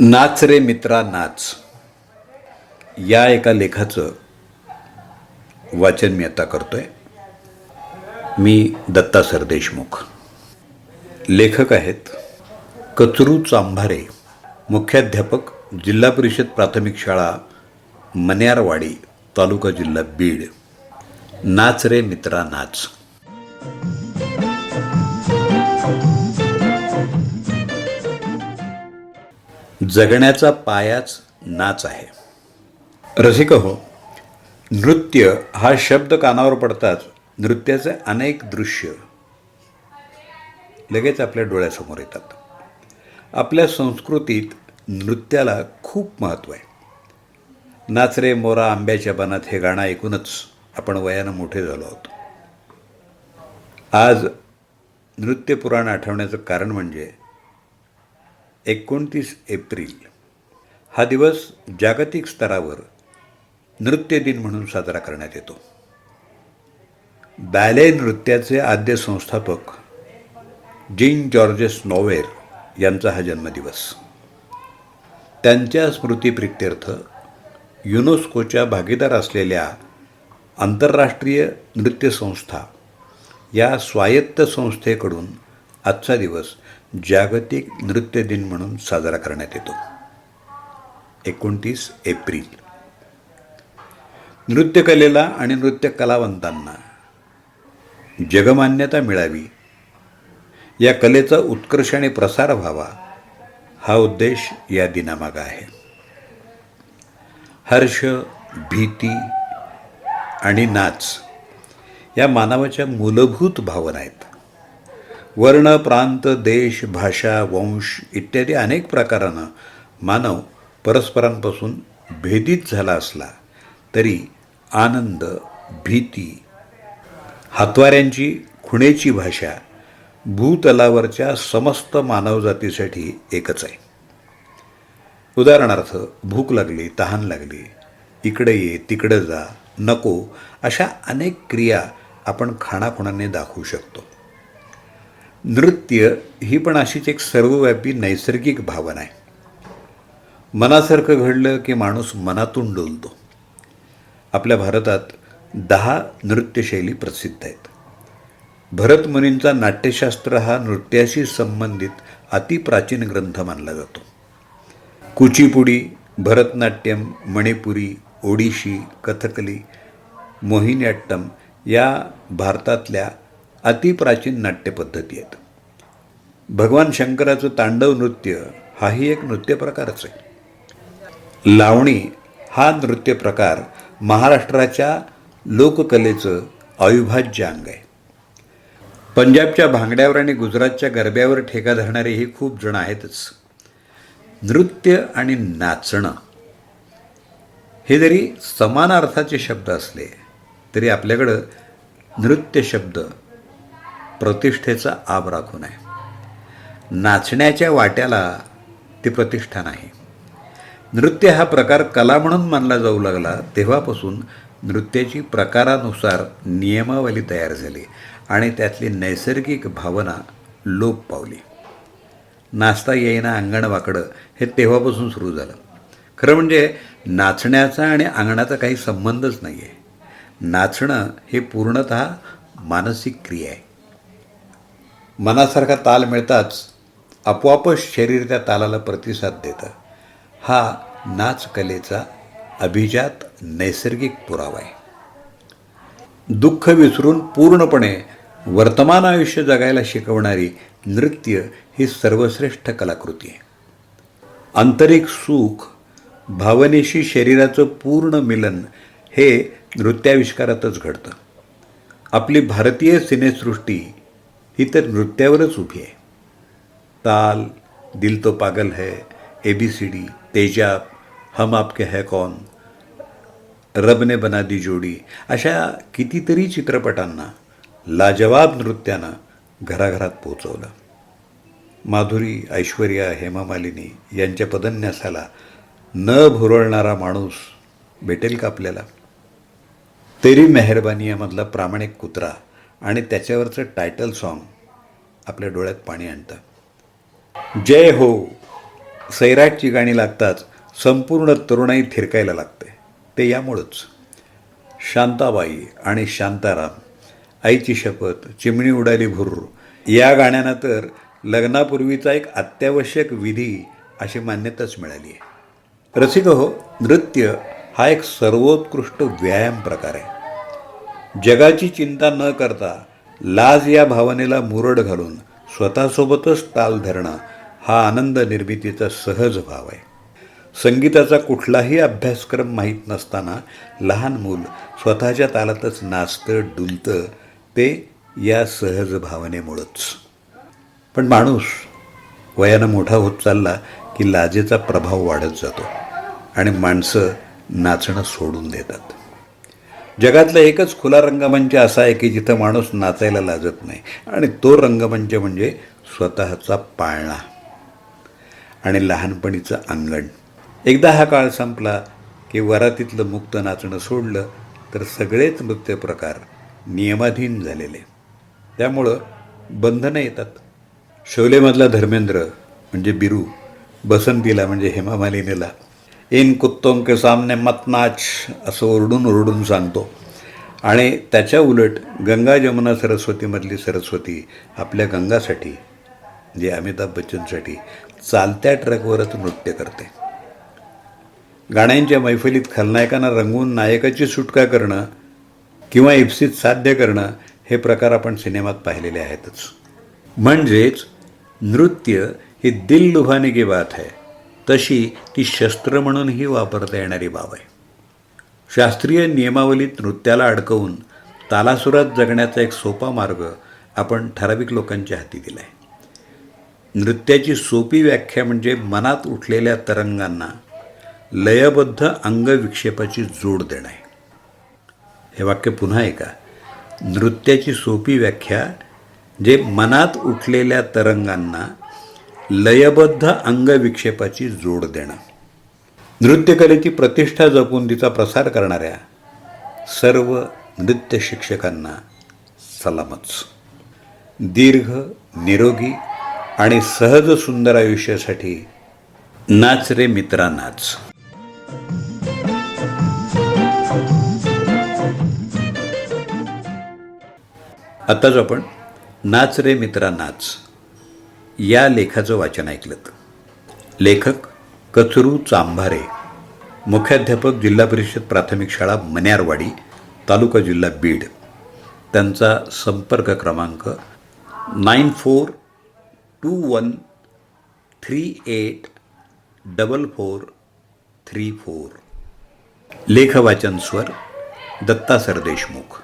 नाच रे मित्रा नाच. या एका लेखाचं वाचन मी आता करतोय. मी दत्ता सरदेशमुख लेखक आहेत कचरू चांभारे मुख्याध्यापक जिल्हा परिषद प्राथमिक शाळा मन्यारवाडी तालुका जिल्हा बीड. नाच रे मित्रा नाच. जगण्याचा पायाच नाच आहे. रसिक हो. नृत्य हा शब्द कानावर पडताच नृत्याचे अनेक दृश्य लगेच आपल्या डोळ्यासमोर येतात. आपल्या संस्कृतीत नृत्याला खूप महत्त्व आहे. नाच रे मोरा आंब्याच्या बनात हे गाणं ऐकूनच आपण वयानं मोठे झालो आहोत. आज नृत्य पुराण आठवण्याचं कारण म्हणजे एकोणतीस एप्रिल हा दिवस जागतिक स्तरावर नृत्य दिन म्हणून साजरा करण्यात येतो. बॅले नृत्याचे आद्य संस्थापक जीन जॉर्जेस नॉवेर यांचा हा जन्मदिवस. त्यांच्या स्मृतीप्रित्यर्थ युनेस्कोच्या भागीदार असलेल्या आंतरराष्ट्रीय नृत्य संस्था या स्वायत्त संस्थेकडून आजचा दिवस जागतिक नृत्य दिन म्हणून साजरा करण्यात येतो. एकोणतीस एप्रिल. नृत्यकलेला आणि नृत्य कलावंतांना जगमान्यता मिळावी. या कलेचा उत्कर्ष आणि प्रसार व्हावा हा उद्देश या दिनामागा आहे. हर्ष भीती आणि नाच या मानवाच्या मूलभूत भावना आहेत. वर्ण प्रांत देश भाषा वंश इत्यादी अनेक प्रकारानं मानव परस्परांपासून भेदित झाला असला तरी आनंद भीती हातवाऱ्यांची खुणेची भाषा भूतलावरच्या समस्त मानवजातीसाठी एकच आहे. उदाहरणार्थ भूक लागली तहान लागली इकडे ये तिकडे जा नको अशा अनेक क्रिया आपण खाणाखुणाने दाखवू शकतो. नृत्य ही पण अशीच एक सर्वव्यापी नैसर्गिक भावना आहे. मनासारखं घडलं की माणूस मनातून डोलतो. आपल्या भारतात दहा नृत्यशैली प्रसिद्ध आहेत. भरतमुनींचा नाट्यशास्त्र हा नृत्याशी संबंधित अतिप्राचीन ग्रंथ मानला जातो. कुचीपुडी भरतनाट्यम मणिपुरी ओडिशी कथकली मोहिनीअट्टम या भारतातल्या अतिप्राचीन नाट्यपद्धती आहेत. भगवान शंकराचं तांडव नृत्य हाही एक नृत्य प्रकारच आहे. लावणी हा नृत्य प्रकार महाराष्ट्राच्या लोककलेचं अविभाज्य अंग आहे. पंजाबच्या भांगड्यावर आणि गुजरातच्या गरब्यावर ठेका धरणारेही खूप जण आहेतच. नृत्य आणि नाचणं हे जरी समान अर्थाचे शब्द असले तरी आपल्याकडं नृत्य शब्द प्रतिष्ठेचा आब राखून आहे नाचण्याच्या वाट्याला ते प्रतिष्ठा नाही. नृत्य हा प्रकार कला म्हणून मानला जाऊ लागला तेव्हापासून नृत्याची प्रकारानुसार नियमावली तयार झाली आणि त्यातली नैसर्गिक भावना लोप पावली. नाचता येईना अंगण वाकडं हे तेव्हापासून सुरू झालं. खरं म्हणजे नाचण्याचा आणि अंगणाचा काही संबंधच नाही आहे नाचणं हे पूर्णत मानसिक क्रिया आहे. मनासारखा ताल मिळताच आपोआपच शरीर त्या तालाला प्रतिसाद देतं. हा नाच कलेचा अभिजात नैसर्गिक पुरावा आहे. दुःख विसरून पूर्णपणे वर्तमान आयुष्य जगायला शिकवणारी नृत्य ही सर्वश्रेष्ठ कलाकृती आहे. आंतरिक सुख भावनेशी शरीराचं पूर्ण मिलन हे नृत्याविष्कारातच घडतं. आपली भारतीय सिनेसृष्टी ही तर नृत्यावरच उभी आहे. ताल दिल तो पागल है ए बी सी डी तेजाब हम आपके है कौन? रबने बना दी जोडी. अशा कितीतरी चित्रपटांना लाजवाब नृत्यानं घराघरात पोचवलं माधुरी ऐश्वर्या हेमा मालिनी यांच्या पदन्यासाला न भुरळणारा माणूस भेटेल का आपल्याला? तेरी मेहरबानी यामधला प्रामाणिक कुत्रा. आणि त्याच्यावरचं टायटल सॉन्ग आपल्या डोळ्यात पाणी आणतं. जय हो सैराटची गाणी लागताच संपूर्ण तरुणाई थिरकायला लागते. ते यामुळंच. शांताबाई आणि शांताराम आईची शपथ चिमणी उडाली भुर्र या गाण्यांना तर लग्नापूर्वीचा एक अत्यावश्यक विधी अशी मान्यताच मिळाली आहे रसिक हो नृत्य हा एक सर्वोत्कृष्ट व्यायाम प्रकार आहे. जगाची चिंता न करता लाज या भावनेला मुरड घालून स्वतःसोबतच ताल धरणं हा आनंद निर्मितीचा सहज भाव आहे. संगीताचा कुठलाही अभ्यासक्रम माहीत नसताना लहान मूल स्वतःच्या तालातच नाचतं डुलतं ते या सहज भावनेमुळंच. पण माणूस वयानं मोठा होत चालला की लाजेचा प्रभाव वाढत जातो आणि माणसं नाचणं सोडून देतात. जगातला एकच खुला रंगमंच असा आहे की जिथं माणूस नाचायला लाजत नाही. आणि तो रंगमंच म्हणजे स्वतःचा पाळणा आणि लहानपणीचं अंगण. एकदा हा काळ संपला की वरातीतलं मुक्त नाचणं सोडलं तर सगळेच नृत्य प्रकार नियमाधीन झालेले. त्यामुळं बंधनं येतात. शोलेमधला धर्मेंद्र म्हणजे बिरू बसंतीला म्हणजे हेमा मालिनीला इन कुत्तों के सामने मत नाच असं ओरडून ओरडून सांगतो. आणि त्याच्या उलट गंगा जमुना सरस्वतीमधली सरस्वती आपल्या गंगासाठी जे अमिताभ बच्चनसाठी चालत्या ट्रकवरच नृत्य करते. गाण्यांच्या मैफलीत खलनायकांना रंगवून नायकाची सुटका करणं किंवा इप्सित साध्य करणं हे प्रकार आपण सिनेमात पाहिलेले आहेतच. म्हणजेच नृत्य ही दिल लुभाने की बात आहे. तशी ती शस्त्र म्हणूनही वापरता येणारी बाब आहे. शास्त्रीय नियमावलीत नृत्याला अडकवून तालासुरात जगण्याचा एक सोपा मार्ग आपण ठराविक लोकांच्या हाती दिला आहे नृत्याची सोपी व्याख्या म्हणजे मनात उठलेल्या तरंगांना लयबद्ध अंगविक्षेपाची जोड देणं आहे. हे वाक्य पुन्हा ऐका. नृत्याची सोपी व्याख्या जे मनात उठलेल्या तरंगांना लयबद्ध अंगविक्षेपाची जोड देणं. नृत्यकलेची प्रतिष्ठा जपून तिचा प्रसार करणाऱ्या सर्व नृत्य शिक्षकांना सलामच. दीर्घ निरोगी आणि सहज सुंदर आयुष्यासाठी नाच रे मित्रा नाच आताच आपण नाच रे मित्रा नाच या लेखाचं वाचन ऐकलं लेखक कचरू चांभारे मुख्याध्यापक जिल्हा परिषद प्राथमिक शाळा मन्यारवाडी तालुका जिल्हा बीड. त्यांचा संपर्क क्रमांक nine four two one three eight double four three four. लेखवाचन स्वर Datta Sardeshmukh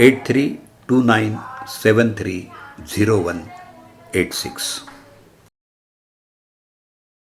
eight three two nine seven three zero one. Eight six